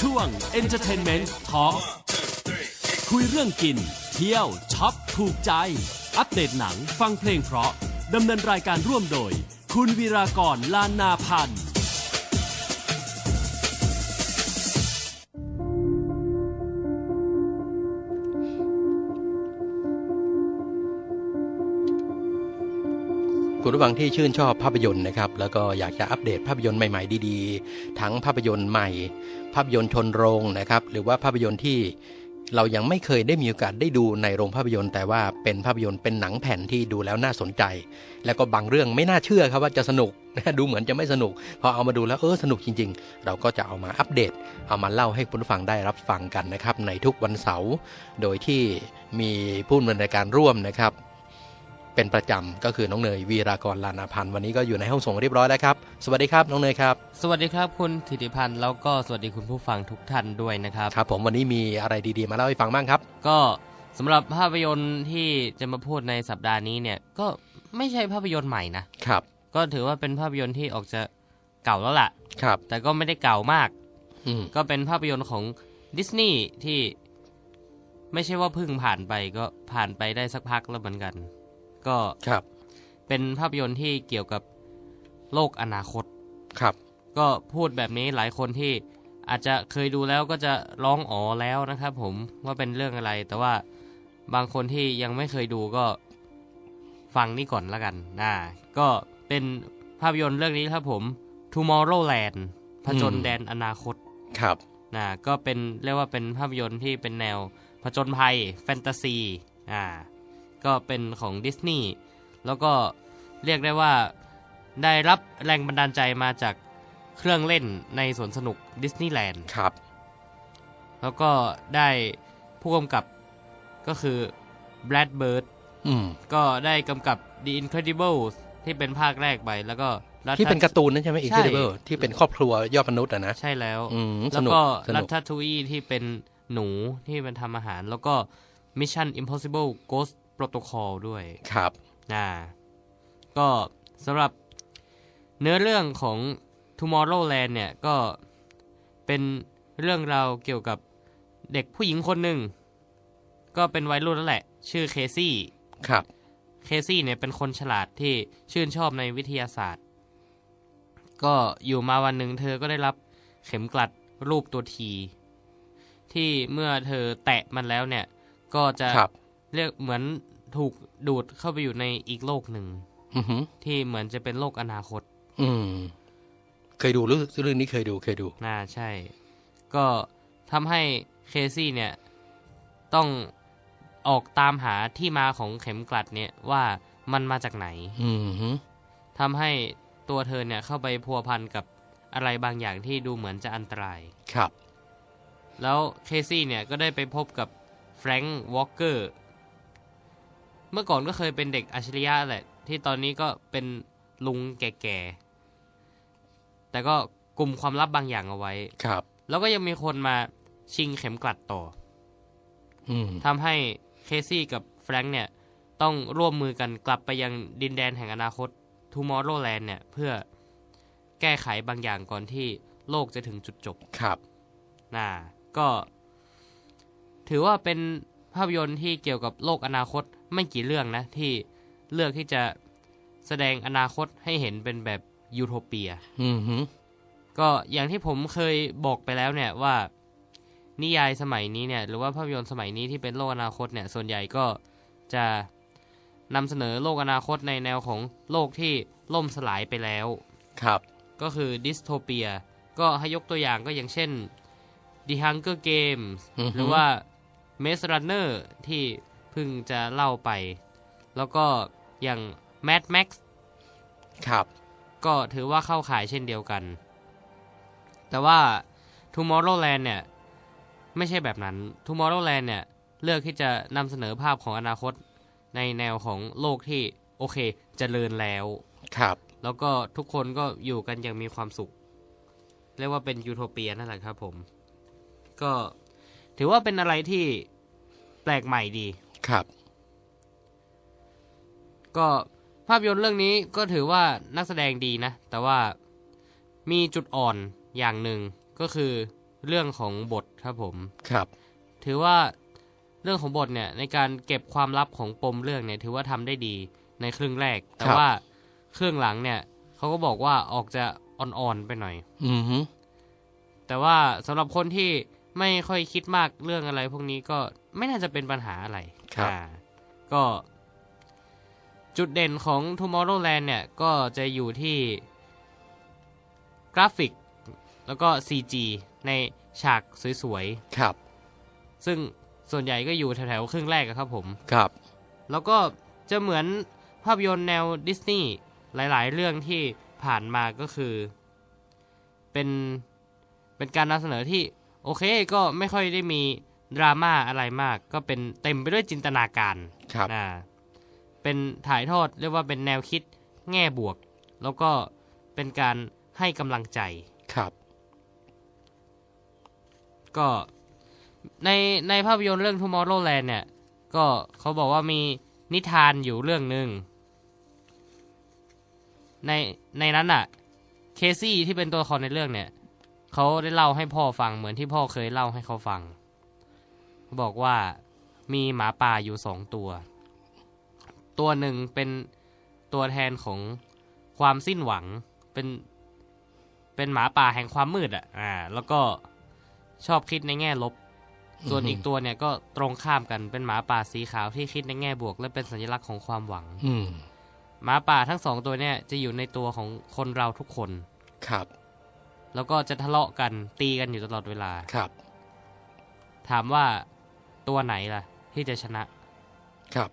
ช่วง Entertainment Talk คุยเรื่องกิน เที่ยวช็อปถูกใจ อัปเดตหนังฟังเพลงเพราะดำเนินรายการร่วมโดย คุณวีรากรลานนาพันธ์ คุณผู้ฟังที่ชื่นชอบภาพยนตร์นะครับ แล้วก็อยากจะอัปเดตภาพยนตร์ใหม่ ๆ ดีๆ ทั้งภาพยนตร์ใหม่ ภาพยนตร์ชนโรงนะครับ หรือว่าภาพยนตร์ที่เรายังไม่เคยได้มีโอกาสได้ดูในโรงภาพยนตร์ แต่ว่าเป็นภาพยนตร์เป็นหนังแผ่นที่ดูแล้วน่าสนใจ แล้วก็บางเรื่องไม่น่าเชื่อครับว่าจะสนุกดูเหมือนจะไม่สนุก พอเอามาดูแล้วเออสนุกจริง ๆ เราก็จะเอามาอัปเดต เอามาเล่าให้คุณผู้ฟังได้รับฟังกันนะครับ ในทุกวันเสาร์โดยที่มีผู้ดำเนินรายการร่วมนะครับ เป็นประจำก็คือน้องเนยวีรากรลานาพันธ์วันนี้ก็อยู่ในห้องส่งเรียบร้อยแล้วครับ สวัสดีครับน้องเนยครับ สวัสดีครับคุณธิติพันธ์แล้วก็สวัสดีคุณผู้ฟังทุกท่านด้วยนะครับครับ ผมวันนี้มีอะไรดีๆมาเล่าให้ฟังบ้างครับ ก็สำหรับภาพยนตร์ที่จะมาพูดในสัปดาห์นี้เนี่ยก็ไม่ใช่ภาพยนตร์ใหม่นะครับ ก็ถือว่าเป็นภาพยนตร์ที่ออกจะเก่าแล้วล่ะครับ แต่ก็ไม่ได้เก่ามากอืมก็เป็นภาพยนตร์ของดิสนีย์ที่ไม่ใช่ว่าเพิ่งผ่านไปก็ผ่านไปได้สักพักแล้วเหมือนกัน ก็ครับ เป็นภาพยนตร์ที่เกี่ยวกับโลกอนาคตครับ ก็พูดแบบนี้หลายคนที่อาจจะเคยดูแล้วก็จะร้องอ๋อแล้วนะครับ ผมว่าเป็นเรื่องอะไร แต่ว่าบางคนที่ยังไม่เคยดูก็ฟังนี่ก่อนละกันนะก็เป็นภาพยนตร์เรื่องนี้ครับผม Tomorrowland ผจญอืมแดนอนาคตครับนะก็เป็นเรียกว่าเป็นภาพยนตร์ที่เป็นแนวผจญภัยแฟนตาซี อ่า ก็เป็นของดิสนีย์แล้วก็เรียกได้ว่าได้รับแรงบันดาลใจมาจากเครื่องเล่นในสวนสนุกดิสนีย์แลนด์ครับ แล้วก็ได้ผู้กำกับก็คือแบ d ดเบิร์ดอืมก็ได้กำกับ The Incredibles ที่เป็นภาคแรกไปแล้วก็ที่เป็นการ์ตูนนั่นใช่ไหมอีกใช่ทีเบิลที่เป็นครอบครัวยอดมนุษย์อะนะ ใช่แล้วอืมสแล้วนุกก็สรันุกตทูอีที่เป็นหนูที่มันทำอาหาร แล้วก็ Mission Impossible Ghost Protocol ด้วยครับอ่าก็สำหรับเนื้อเรื่องของ Tomorrowland เนี่ยก็เป็นเรื่องราวเกี่ยวกับเด็กผู้หญิงคนหนึ่ง ก็เป็นวัยรุ่นแล้วแหละ ชื่อเคซี่ครับเคซี่เนี่ยเป็นคนฉลาดที่ชื่นชอบในวิทยาศาสตร์ ก็อยู่มาวันหนึ่งเธอก็ได้รับเข็มกลัดรูปตัวที ที่เมื่อเธอแตะมันแล้วเนี่ย ก็จะครับเรียกเหมือน ถูกดูดเข้าไปอยู่ในอีกโลกหนึ่งอือหือที่เหมือนจะเป็นโลกอนาคต อืม เคยดูเรื่องเรื่องนี้เคยดูเคยดูน่าใช่ ก็ทำให้เคซี่เนี่ย ต้องออกตามหาที่มาของเข็มกลัดเนี่ยว่ามันมาจากไหน อืมหือทำให้ตัวเธอเนี่ยเข้าไปพัวพันกับอะไรบางอย่างที่ดูเหมือนจะอันตราย ครับ แล้วเคซี่เนี่ยก็ได้ไปพบกับแฟรงค์วอลเกอร์ เมื่อก่อนก็เคยเป็นเด็กอัจฉริยะแหละ ที่ตอนนี้ก็เป็นลุงแก่ๆ แต่ก็กลุ่มความลับบางอย่างเอาไว้ ครับ แล้วก็ยังมีคนมาชิงเข็มกลัดต่ออืมทำให้เคซี่กับแฟรงค์เนี่ย ต้องร่วมมือกันกลับไปยังดินแดนแห่งอนาคต Tomorrowland เนี่ย เพื่อแก้ไขบางอย่างก่อนที่โลกจะถึงจุดจบ ครับน่าก็ ถือว่าเป็นภาพยนตร์ที่เกี่ยวกับโลกอนาคต ไม่กี่เรื่องนะที่เลือกที่จะแสดงอนาคตให้เห็นเป็นแบบยูโทเปียอืมหือก็อย่างที่ผมเคยบอกไปแล้วเนี่ยว่า นิยายสมัยนี้เนี่ย หรือว่าภาพยนตร์สมัยนี้ที่เป็นโลกอนาคตเนี่ย ส่วนใหญ่ก็จะนำเสนอโลกอนาคตในแนวของโลกที่ล่มสลายไปแล้ว ครับ ก็คือดิสโทเปีย ก็ให้ยกตัวอย่างก็อย่างเช่น The Hunger Games อือฮึหรือว่า Maze Runner ที่ เพิ่งจะเล่าไป แล้วก็อย่าง Mad Max ครับ ก็ถือว่าเข้าขายเช่นเดียวกัน แต่ว่า Tomorrowland เนี่ย ไม่ใช่แบบนั้น Tomorrowland เนี่ย เลือกที่จะนำเสนอภาพของอนาคตในแนวของโลกที่โอเคจเจริญแล้ว ครับ แล้วก็ทุกคนก็อยู่กันอย่างมีความสุข เรียกว่าเป็นยูโทเปียนั่นแหละครับผม ก็ถือว่าเป็นอะไรที่แปลกใหม่ดี ครับ ก็ภาพยนตร์เรื่องนี้ก็ถือว่านักแสดงดีนะ แต่ว่ามีจุดอ่อนอย่างหนึ่งก็คือเรื่องของบทครับผม ครับ ถือว่าเรื่องของบทเนี่ยในการเก็บความลับของปมเรื่องเนี่ยถือว่าทำได้ดีในครึ่งแรก แต่ครับว่าครึ่งหลังเนี่ยเขาก็บอกว่าออกจะอ่อนๆไปหน่อย อือฮึแต่ว่าสำหรับคนที่ไม่ค่อยคิดมากเรื่องอะไร พวกนี้ก็ไม่น่าจะเป็นปัญหาอะไร ครับอ่าก็ จุดเด่นของ Tomorrowland เนี่ย ก็จะอยู่ที่กราฟิก แล้วก็ CG ในฉากสวยครับๆซึ่งส่วนใหญ่ก็อยู่แถวๆครึ่งแรกอะครับผม ครับ แล้วก็จะเหมือนภาพยนตร์แนวดิสนีย์หลาย ๆ เรื่องที่ผ่านมาก็คือ เป็นเป็นการนำเสนอที่ โอเคก็ไม่ค่อยได้มี ดราม่าอะไรมากก็เป็นเต็มไปด้วยจินตนาการครับอ่าเป็นถ่ายทอดเรียกว่าเป็นแนวคิดแง่บวก แล้วก็เป็นการให้กำลังใจครับ ก็ในในภาพยนตร์เรื่อง Tomorrowland เนี่ย ก็เขาบอกว่ามีนิทานอยู่เรื่องหนึ่งในในนั้นอะเคซี่ที่เป็นตัวละครในเรื่องเนี่ยเขาได้เล่าให้พ่อฟังเหมือนที่พ่อเคยเล่าให้เขาฟัง บอกว่ามีหมาป่าอยู่สองตัว ตัวหนึ่งเป็นตัวแทนของความสิ้นหวังเป็นเป็นหมาป่าแห่งความมืดอะ อ่า แล้วก็ชอบคิดในแง่ลบ ส่วนอือฮึอีกตัวเนี่ยก็ตรงข้ามกันเป็นหมาป่าสีขาวที่คิดในแง่บวก และเป็นสัญลักษณ์ของความหวัง อืมหมาป่าทั้งสองตัวเนี่ยจะอยู่ในตัวของคนเราทุกคน ครับ แล้วก็จะทะเลาะกันตีกันอยู่ตลอดเวลา ครับ ถามว่า ตัวไหนล่ะ ที่จะชนะ ครับ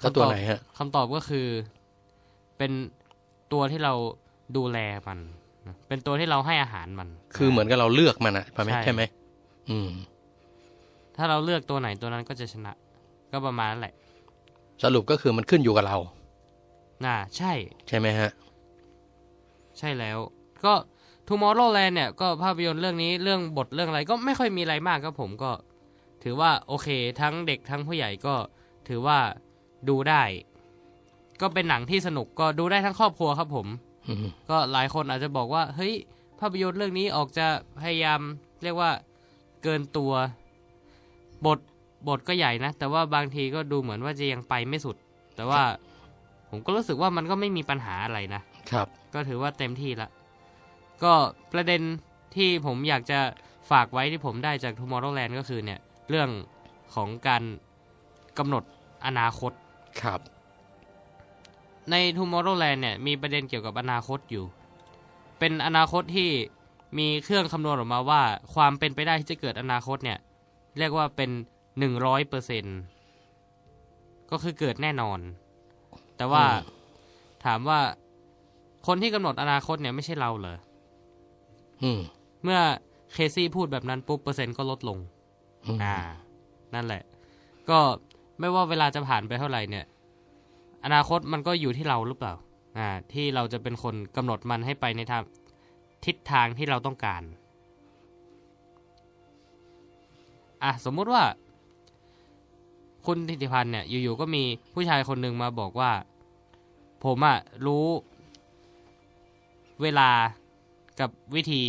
แล้วตัวไหนฮะคำตอบก็คือ เป็นตัวที่เราดูแลมันนะเป็นตัวที่เราให้อาหารมัน คือเหมือนกับเราเลือกมันอะใช่ไหมใช่ใช่ไหมอืม ถ้าเราเลือกตัวไหนตัวนั้นก็จะชนะ ก็ประมาณนั้นแหละ สรุปก็คือมันขึ้นอยู่กับเรา น่า ใช่ ใช่ไหมฮะ ใช่แล้ว ก็ Tomorrowland เนี่ยก็ภาพยนตร์เรื่องนี้เรื่องบทเรื่องอะไรก็ไม่ค่อยมีอะไรมากครับผมก็ ถือว่าโอเคทั้งเด็กทั้งผู้ใหญ่ก็ถือว่าดูได้ ก็เป็นหนังที่สนุกก็ดูได้ทั้งครอบครัวครับผมอืมก็หลายคนอาจจะบอกว่า เฮ้ย ภาพยนตร์เรื่องนี้ออกจะพยายามเรียกว่าเกินตัว บทบทก็ใหญ่นะ แต่ว่าบางทีก็ดูเหมือนว่าจะยังไปไม่สุด แต่ว่าผมก็รู้สึกว่ามันก็ไม่มีปัญหาอะไรนะครับ ก็ถือว่าเต็มที่ละ ก็ประเด็นที่ผมอยากจะฝากไว้ที่ผมได้จาก Tomorrowland ก็คือเนี่ยเรื่องของการกำหนดอนาคตครับ ใน Tomorrowland เนี่ยมีประเด็นเกี่ยวกับอนาคตอยู่ เป็นอนาคตที่มีเครื่องคำนวณออกมาว่า ความเป็นไปได้ที่จะเกิดอนาคตเนี่ยเรียกว่าเป็นหนึ่งร้อยเปอร์เซ็นก็คือเกิดแน่นอน แต่ว่าอืมถามว่าคนที่กำหนดอนาคตเนี่ยไม่ใช่เราเหรออืม เมื่อเคซี่พูดแบบนั้นปุ๊บเปอร์เซ็นต์ก็ลดลงอืมอ่า นั่นแหละ ก็ไม่ว่าเวลาจะผ่านไปเท่าไหร่เนี่ย อนาคตมันก็อยู่ที่เราหรือเปล่า อ่า ที่เราจะเป็นคนกำหนดมันให้ไปในทางทิศทางที่เราต้องการ อะสมมุติว่า คุณธิติพันธ์เนี่ย อยู่ๆก็มีผู้ชายคนหนึ่งมาบอกว่า ผมอะรู้ เวลา กับวิธี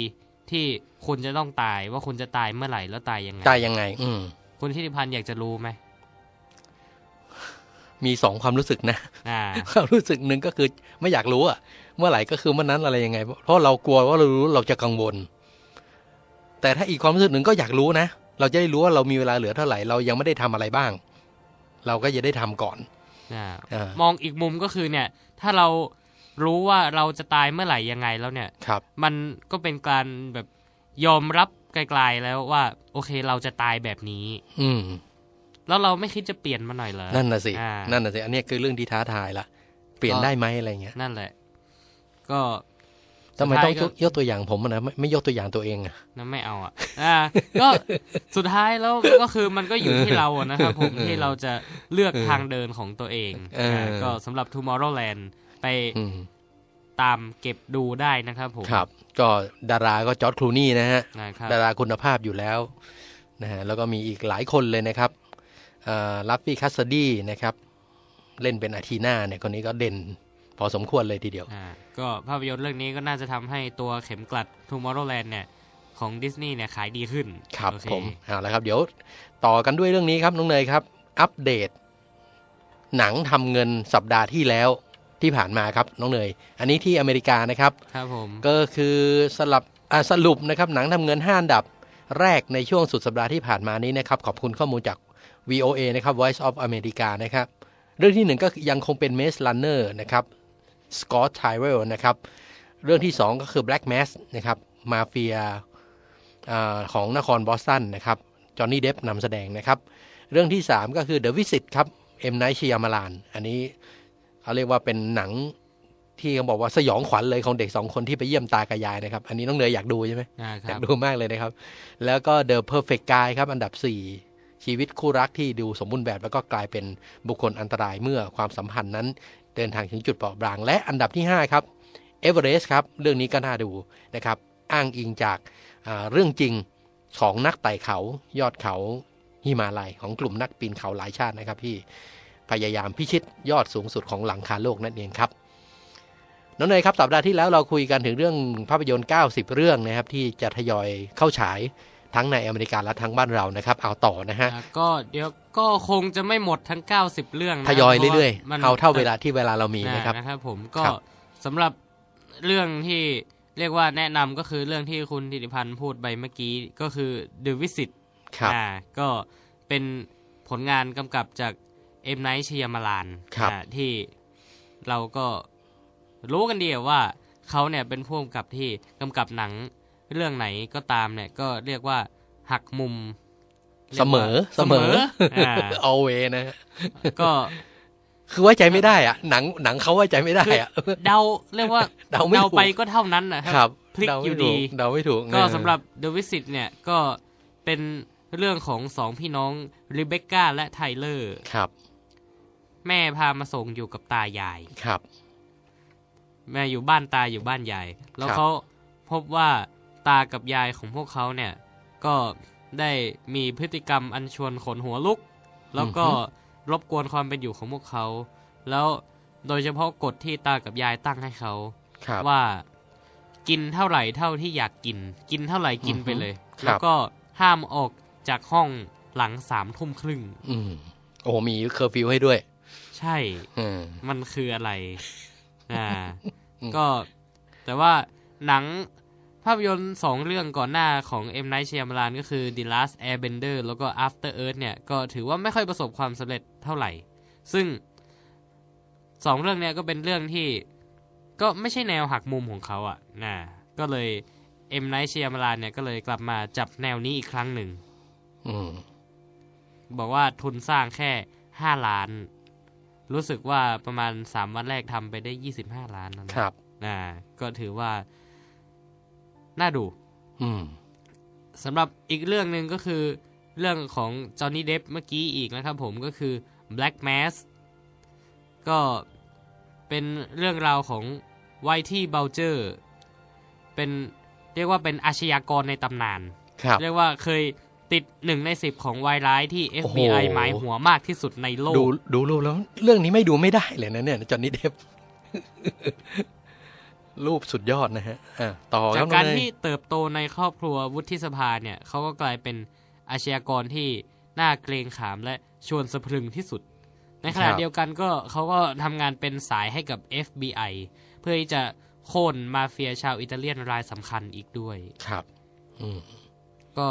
ที่คุณจะต้องตายว่าคุณจะตายเมื่อไหร่แล้วตายยังไง ตายยังไง อืมคุณธิติพันธ์อยากจะรู้ไหม มีสองความรู้สึกนะอ่าความรู้สึกหนึ่งก็คือไม่อยากรู้อะเมื่อไหร่ก็คือเมื่อนั้นอะไรยังไง เพราะเรากลัวว่าเรารู้เราจะกังวล แต่ถ้าอีกความรู้สึกหนึ่งก็อยากรู้นะเราจะได้รู้ว่าเรามีเวลาเหลือเท่าไหร่เรายังไม่ได้ทำอะไรบ้าง เราก็จะได้ทำก่อนอ่าอ่ามองอีกมุมก็คือเนี่ย ถ้าเรา รู้ว่าเราจะตายเมื่อไหร่ยังไงแล้วเนี่ยครับ มันก็เป็นการแบบยอมรับไกลๆแล้วว่า โอเคเราจะตายแบบนี้ อืมแล้วเราไม่คิดจะเปลี่ยนมันหน่อยเหรอนั่นน่ะสิอ่านั่นน่ะสิอันเนี้ยคือเรื่องที่ท้าทายละเปลี่ยนก็ได้ไหมอะไรเงี้ยนั่นแหละ ก็ทำไมสุดต้ท้าองยก็ยกตัวอย่างผมอะนะไม่ไม่ยกตัวอย่างตัวเองอะนั่นไม่เอาอะอ่าก็สุดท้ายแล้วก็คือมันก็อยู่ที่เราอะนะครับผมที่เราจะเลือกทางเดินของตัวเองเอออ่าก็สำหรับ Tomorrowland ไปอืมตามเก็บดูได้นะครับผมครับ ก็ดาราก็จอร์ดคลูนี่นะฮะนะครับดาราคุณภาพอยู่แล้วนะฮะแล้วก็มีอีกหลายคนเลยนะครับลัฟฟี่คัสซดี้นะครับ เล่นเป็นอาทีนาเนี่ยคนนี้ก็เด่นพอสมควรเลยทีเดียวอ่าก็ภาพยนตร์เรื่องนี้ก็น่าจะทำให้ตัวเข็มกลัด Tomorrowland เนี่ยของดิสนีย์เนี่ยขายดีขึ้น ครับโอเผมเอาละครับ เดี๋ยวต่อกันด้วยเรื่องนี้ครับน้องเนยครับ อัปเดต หนังทำเงินสัปดาห์ที่แล้ว ที่ผ่านมาครับน้องเนย อันนี้ที่อเมริกานะครับครับผมก็คือสลับอ่าสรุปนะครับหนังทำเงิน5อันดับแรกในช่วงสุดสัปดาห์ที่ผ่านมานี้นะครับขอบคุณข้อมูลจาก VOA นะครับ Voice of America นะครับเรื่องที่หนึ่งก็ยังคงเป็น Maze Runner นะครับ Scott Tyrell นะครับเรื่องที่สองก็คือ Black Mass นะครับมาเฟียอาของนครบอสตันนะครับจอห์นนี่เดฟนำแสดงนะครับ เรื่องที่สามก็คือ The Visit ครับเอ็มไนท์ชยามลาน อันนี้ เขาเรียกว่าเป็นหนังที่เขาบอกว่าสยองขวัญเลยของเด็กสองคนที่ไปเยี่ยมตากับยายนะครับ อันนี้น้องเนยอยากดูใช่ไหมอ่าคอยารักบดูมากเลยนะครับ แล้วก็ The Perfect Guy ครับ อันดับ 4 ชีวิตคู่รักที่ดูสมบูรณ์แบบ แล้วก็กลายเป็นบุคคลอันตรายเมื่อความสัมพันธ์นั้น เดินทางถึงจุดเปราะบาง และอันดับที่ 5 ครับ Everest ครับ เรื่องนี้ก็น่าดูนะครับ อ้างอิงจากอ่าเรื่องจริงของนักไต่เขายอดเขาหิมาลัยของกลุ่มนักปีนเขาหลายชาตินะครับที่ พยายามพิชิตยอดสูงสุดของหลังคาโลกนั่นเองครับน้องเนยครับสัปดาห์ที่แล้วเราคุยกันถึงเรื่องภาพยนตร์ 90 เรื่องนะครับ ที่จะทยอยเข้าฉายทั้งในอเมริกาและทั้งบ้านเรานะครับ เอาต่อนะฮะอ่าก็เดี๋ยวก็คงจะไม่หมดทั้ง 90 เรื่องนะทยอยพาะว่าเรื่อยมันๆเอาเท่าเวลาที่เวลาเรามีนะครับอ่านะครับผมก็ครับสำหรับเรื่องที่เรียกว่าแนะนำก็คือเรื่องที่คุณธิติพันธ์พูดไปเมื่อกี้ก็คือ The Visit ครับอ่าก็เป็นผลงานกำกับจาก เอ็มไนท์ชยามลานครับอ่าที่เราก็รู้กันดีว่าเขาเนี่ยเป็นผู้กำกับที่กำกับหนังเรื่องไหนก็ตามเนี่ยก็เรียกว่าหักมุม เสมอเสมออ่า always นะฮะก็คือไว้ใจไม่ได้อะหนังหนังเขาไว้ใจไม่ได้อะเดาเรียกว่าเดาไม่ถูกไปก็เท่านั้นนะคครัรับพลิกเดาอไม่ยู่ถูดีกเดาไม่ถูกก็เออสำหรับ The Visit เนี่ยก็เป็นเรื่องของสองพี่น้องริเบคก้าและไทเลอร์ครับ แม่พามาส่งอยู่กับตายาย ครับ แม่อยู่บ้านตาอยู่บ้านยาย แล้วครับเขาพบว่าตากับยายของพวกเขาเนี่ย ก็ได้มีพฤติกรรมอันชวนขนหัวลุก แล้วก็รบกวนความเป็นอยู่ของพวกเขา แล้วโดยเฉพาะกฎที่ตากับยายตั้งให้เขาครับว่ากินเท่าไหร่เท่าที่อยากกิน กินเท่าไหร่กินไปเลยครับแล้วก็ห้ามออกจากห้องหลังสามทุ่มครึ่งอืมโอ้โหมีเคอร์ฟิวให้ด้วย ใช่อืมมันคืออะไร อ่าอืมก็แต่ว่าหนังภาพยนตร์สองเรื่องก่อนหน้าของ M. Night Shyamalan ก็คือ The Last Airbender แล้วก็ After Earth เนี่ย ก็ถือว่าไม่ค่อยประสบความสำเร็จเท่าไหร่ ซึ่งสองเรื่องเนี้ยก็เป็นเรื่องที่ก็ไม่ใช่แนวหักมุมของเขาอะ่ะนะก็เลย M. Night Shyamalan เนี่ยก็เลยกลับมาจับแนวนี้อีกครั้งหนึ่งอืมบอกว่าทุนสร้างแค่5ล้าน รู้สึกว่าประมาณ3วันแรกทำไปได้25ล้านนั่นแหละครับอ่าก็ถือว่า น่าดู อืมสำหรับอีกเรื่องหนึ่งก็คือ เรื่องของจอห์นนี่เดฟเมื่อกี้อีกนะครับผมก็คือ Black Mass ก็เป็นเรื่องราวของไวที่เบลเจอร์ เป็นเรียกว่าเป็นอาชญากรในตำนานครับเรียกว่าเคย ติดหนึ่งในสิบของวายร้ายที่โอ้โห FBI หมายหัวมากที่สุดในโลดูกดูรูปแล้ว เรื่องนี้ไม่ดูไม่ได้เลยนะเนี่ยจอห์นนี่เดฟรูปสุดยอดนะฮะอะต่อคจารักบการน้องเนยที่เติบโตในครอบครัววุฒิสภาเนี่ยเขาก็กลายเป็นอาชญากรที่น่าเกรงขามและชวนสะพรึงที่สุด ในขณะเดียวกันก็เขาก็ทำงานเป็นสายให้กับ FBI เพื่อที่จะโค่นมาเฟียชาวอิตาเลียนรายสำคัญอีกด้วย ครับอืมก็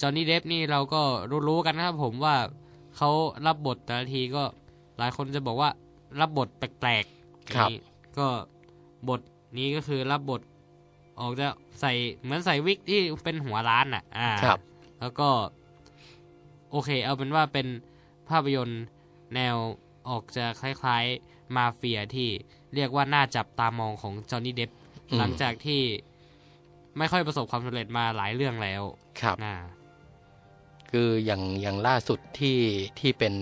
จอห์นนี่เดฟนี่เราก็รู้ๆกันนะครับผมว่าเขารับบทแต่ละทีก็หลายคนจะบอกว่ารับบทแปลกๆครับนี่ก็บทนี้ก็คือรับบทออกจะใส่เหมือนใส่วิกที่เป็นหัวล้านอะ อ่าครับ แล้วก็ โอเค เอาเป็นว่าเป็นภาพยนตร์แนวออกจะคล้ายๆ มาเฟียที่เรียกว่าน่าจับตามองของจอห์นนี่เดฟอืมหลังจากที่ไม่ค่อยประสบความสำเร็จมาหลายเรื่องแล้ว ครับนะ คืออย่างอย่างล่าสุดที่ที่เป็น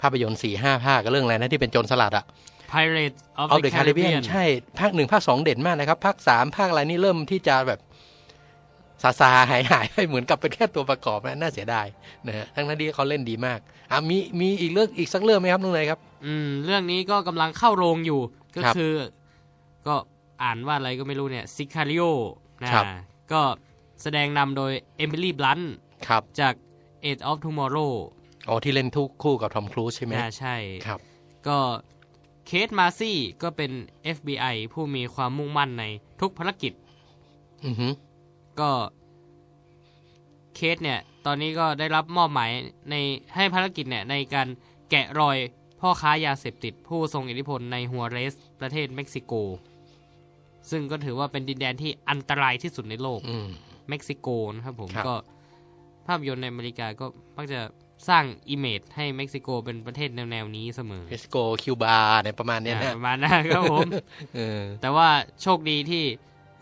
ภาพยนตร์สี่ห้าภาคก็เรื่องอะไรนะที่เป็นโจรสลัดอะ Pirates of, of the the Caribbean Caribbean ใช่ ภาคหนึ่งภาคสองเด่นมากนะครับ ภาคสามภาคอะไรนี่เริ่มที่จะแบบซาซาหายหายไปเหมือนกับเป็นแค่ตัวประกอบนะน่าเสียดายนะฮะทั้งนั้นที่เขาเล่นดีมากอะมีมีอีกเรื่องอีกสักเรื่องไหมครับน้องเนยครับ อืม เรื่องนี้ก็กำลังเข้าโรงอยู่ ก็ครับคือ ก็อ่านว่าอะไรก็ไม่รู้เนี่ยซิคาริโอนะครับก็แสดงนำโดยเอมิลี่บลันครับจาก Age of Tomorrow อ๋อที่เล่นทุกคู่กับทอมครูซใช่ไหมน่าใช่ครับ ก็เคทมาซี่ก็เป็น FBI ผู้มีความมุ่งมั่นในทุกภารกิจ อือฮึก็เคสเนี่ย ตอนนี้ก็ได้รับมอบหมายในให้ภารกิจเนี่ย ในการแกะรอยพ่อค้ายาเสพติดผู้ทรงอิทธิพลในฮัวเรส ประเทศเม็กซิโก ซึ่งก็ถือว่าเป็นดินแดนที่อันตรายที่สุดในโลกอืมเม็กซิโกนะครับผมครับก็ ภาพยนตร์ในอเมริกาก็มักจะสร้างอิมเมจให้เม็กซิโกเป็นประเทศแนวๆนี้เสมอ เมกซิโก คิวบาเนี่ยประมาณเนี้ยอ่านะประมาณนั้นครับผมเออแต่ว่าโชคดีที่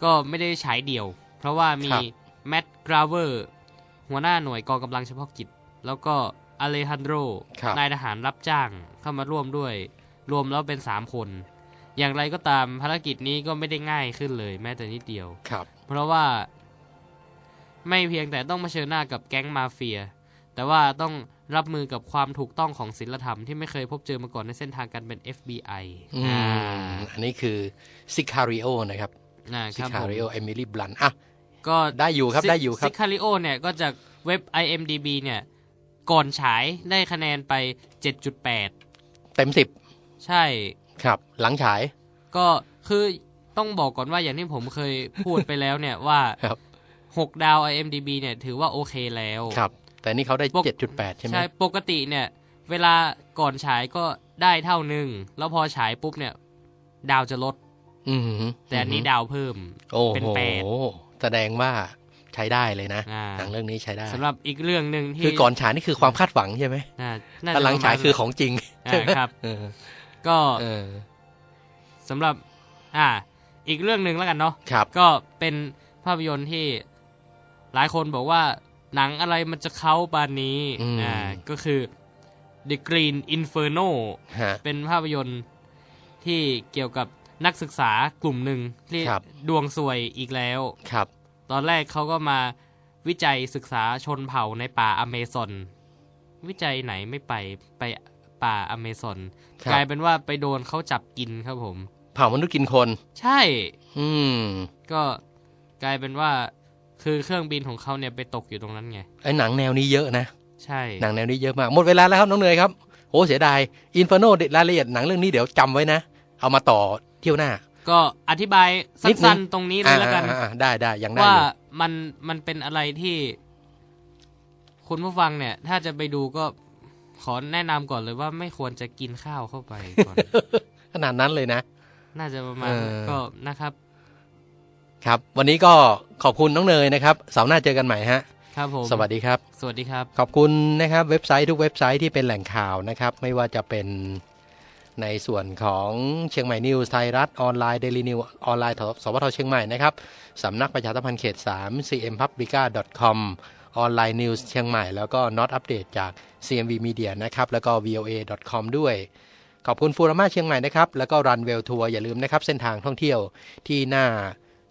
ก็ไม่ได้ฉายเดี่ยว เพราะว่ามีครับแมตต์กราเวอร์หัวหน้าหน่วยกองกำลังเฉพาะกิจ แล้วก็อเลฮันโดรครับนายทหารรับจ้างเข้ามาร่วมด้วย รวมแล้วเป็นสามคน อย่างไรก็ตามภารกิจนี้ก็ไม่ได้ง่ายขึ้นเลย แม้แต่นิดเดียวครับ เพราะว่า ไม่เพียงแต่ต้องเผชิญหน้ากับแก๊งมาเฟีย แต่ว่าต้องรับมือกับความถูกต้องของศีลธรรมที่ไม่เคยพบเจอมาก่อนในเส้นทางการเป็น FBI อืมอ่าอันนี้คือซิคาริโอนะครับนะคซิรับคาผมริโอเอมิลี่บลันอะก็ได้อยู่ครับได้อยู่ครับซิคาริโอเนี่ยก็จากเว็บ IMDB เนี่ย ก่อนฉายได้คะแนนไป 7.8 เต็มสิบใช่ครับ หลังฉาย ก็คือต้องบอกก่อนว่าอย่างที่ผมเคยพูดไปแล้วเนี่ยว่าครับ 6 ดาว IMDB เนี่ยถือว่าโอเคแล้วครับ แต่นี่เขาได้ปกเจ็ดจุดแปดใช่ไหมใช่ ปกติเนี่ย เวลาก่อนฉายก็ได้เท่านึงแล้วพอฉายปุ๊บเนี่ย ดาวจะลดอืมแต่อันนี้ดาวเพิ่มโอ้เป็นโหแปดแสดงว่าใช้ได้เลยนะอ่าหนังเรื่องนี้ใช้ได้สำหรับอีกเรื่องหนึ่งที่คือก่อนฉายนี่คือความคาดหวังใช่ไหมน่าน่าถ้าจะหลังฉายประมณคือของจริงอ่าครับเออก็เออสำหรับ อ่า อีกเรื่องหนึ่งแล้วกันเนาะครับก็เป็นภาพยนตร์ที่ หลายคนบอกว่าหนังอะไรมันจะเข้าปานนี้อืมอ่าก็คือ The Green Inferno ฮะเป็นภาพยนตร์ที่เกี่ยวกับนักศึกษากลุ่มหนึ่งที่ครับดวงสวยอีกแล้วครับ ตอนแรกเขาก็มาวิจัยศึกษาชนเผ่าในป่าอเมซอน วิจัยไหนไม่ไปไปป่าอเมซอนครับกลายเป็นว่าไปโดนเขาจับกินครับผม เผ่ามนุษย์กินคน ใช่ อืม ก็กลายเป็นว่า คือเครื่องบินของเขาเนี่ยไปตกอยู่ตรงนั้นไงไอ้หนังแนวนี้เยอะนะ ใช่ หนังแนวนี้เยอะมาก หมดเวลาแล้วครับน้องเนยครับโอ้เสียดายอินฟ r โนรายละเอียดหนังเรื่องนี้เดี๋ยวจำไว้นะ เอามาต่อเที่ยวหน้า ก็อธิบายนิดนึสั้งนๆตรงนี้เลยแล้วกันอ่าอ่าอ่าได้ได้ยังได้ว่าอยู่มันมันเป็นอะไรที่คุณผู้ฟังเนี่ย ถ้าจะไปดูก็ขอแนะนำก่อนเลยว่าไม่ควรจะกินข้าวเข้าไปก่อนขนาดนั้นเลยนะ น่าจะประมาณเออก็นะครับ ครับ วันนี้ก็ ขอบคุณน้องเนยนะครับเสาร์หน้าเจอกันใหม่ฮะครับผมสวัสดีครับ สวัสดีครับ ขอบคุณนะครับเว็บไซต์ทุกเว็บไซต์ที่เป็นแหล่งข่าวนะครับ ไม่ว่าจะเป็นในส่วนของเชียงใหม่นิวส์ไทยรัฐออนไลน์เดลินิวออนไลน์สวทเชียงใหม่นะครับสำนักประชาสัมพันธ์เขต 3 cmpublica.com ออนไลน์นิวส์เชียงใหม่ แล้วก็ not update จาก CMV Media นะครับ แล้วก็ voa.com ด้วย ขอบคุณฟูรามาเชียงใหม่นะครับ แล้วก็รันเวลทัวร์อย่าลืมนะครับ เส้นทางท่องเที่ยวที่น่า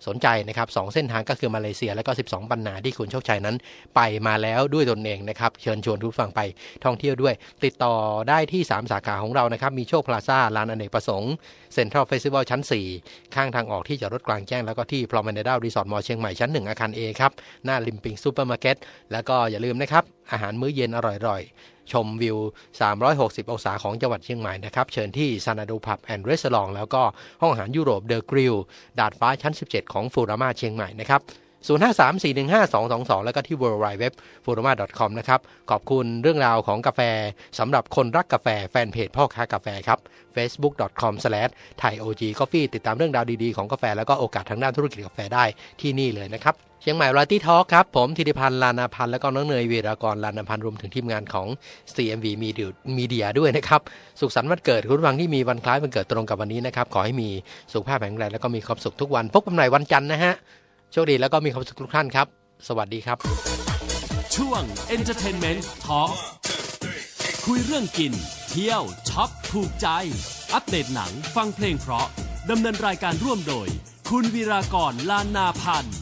สนใจนะครับสองเส้นทางก็คือมาเลเซียและก็ 12 ปันนาที่คุณโชคชัยนั้น ไปมาแล้วด้วยตนเองนะครับ เชิญชวนทุกฝั่งไปท่องเที่ยวด้วย ติดต่อได้ที่ 3 สาขาของเรานะครับ มีโชคพลาซ่าลานอเนกประสงค์เซ็นทรัลเฟสติวัลชั้น 4 ข้างทางออกที่จอดรถกลางแจ้ง แล้วก็ที่พรอมเนด้ารีสอร์ทมอเชียงใหม่ชั้น 1 อาคาร A ครับ หน้าริมปิงซูเปอร์มาร์เก็ตแล้วก็อย่าลืมนะครับอาหารมื้อเย็นอร่อยๆ ชมวิว 360 องศาของจังหวัดเชียงใหม่นะครับ เชิญที่ซานาดูพับแอนด์เรสลองแล้วก็ห้องอาหารยุโรปเดอะกริลดาดฟ้าชั้น 17 ของฟูรามาเชียงใหม่นะครับ 0534152222 แล้วก็ที่ w w w f u r a m a c o m นะครับ ขอบคุณเรื่องราวของกาแฟสำหรับคนรักกาแฟแฟนเพจพ่อค้ากาแฟครับ facebook.com/thaiogcoffee ติดตามเรื่องราวดีๆของกาแฟแล้วก็โอกาสทางด้านธุรกิจกาแฟได้ที่นี่เลยนะครับเชียงใหม่ราตี้ทอ k ครับ ผมธิติพันธ์ลานาพันธ์แล้วก็น้องเนยวีรากรลานาพันธ์รวมถึงทีมงานของ CMV Media Media ด้วยนะครับ สุขสันต์วันเกิดคุณผู้ฟังที่มีวันคล้ายวันเกิดตรงกับวันนี้นะครับ ขอให้มีสุขภาพแข็งแรงแล้วก็มีความสุขทุกวัน พบกันใหม่วันจันทร์นะฮะ โชคดีแล้วก็มีความสุขทุกท่านครับ สวัสดีครับ ช่วง Entertainment Talk คุยเรื่องกิน เที่ยวช็อปถูกใจ อัปเดตหนังฟังเพลงเพราะดำเนินรายการร่วมโดย คุณวีรากรลานนาพันธ์